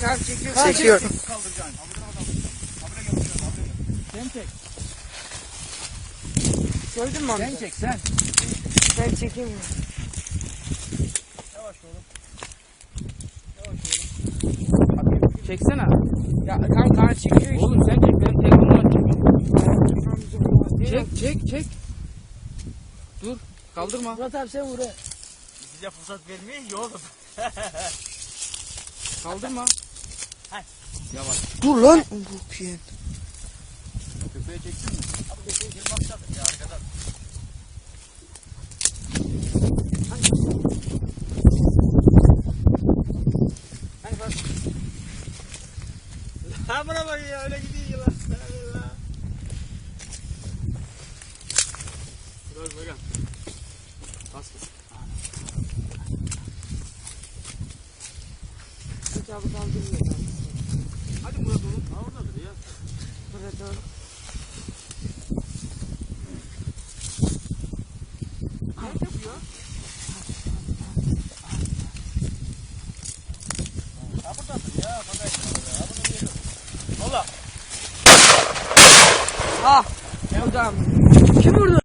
Tamam çekiyor. Çekiyor. Sen çek. Gördün mü amca? Sen çek sen. Ben çekeyim mi? Yavaş oğlum. Yavaş oğlum. Çeksene. Ya kanka çekiyor işte. Oğlum sen çek. Ben telefonla çekiyorum. Çek çek çek. Dur. Kaldırma. Murat abi sen vur. Bize fırsat vermiyor ya oğlum. Kaldırma. Yavaş. Dur lan. Bakayım. Köpeğe çeksin mi? Abi köpeği bir bakacak ya arkadan. Hani bak. Ha buna bak ya öyle gidiyor yılan. Biraz böyle. Bas bas. Murat abi kaldırmıyor. Hadi Murat oğlum. Ha oradadır ya. Murat abi. Nerede bu ya? Ha buradadır ya. Bagaj. Ha bunu yiyelim. Ola. Ah. Kim vurdu?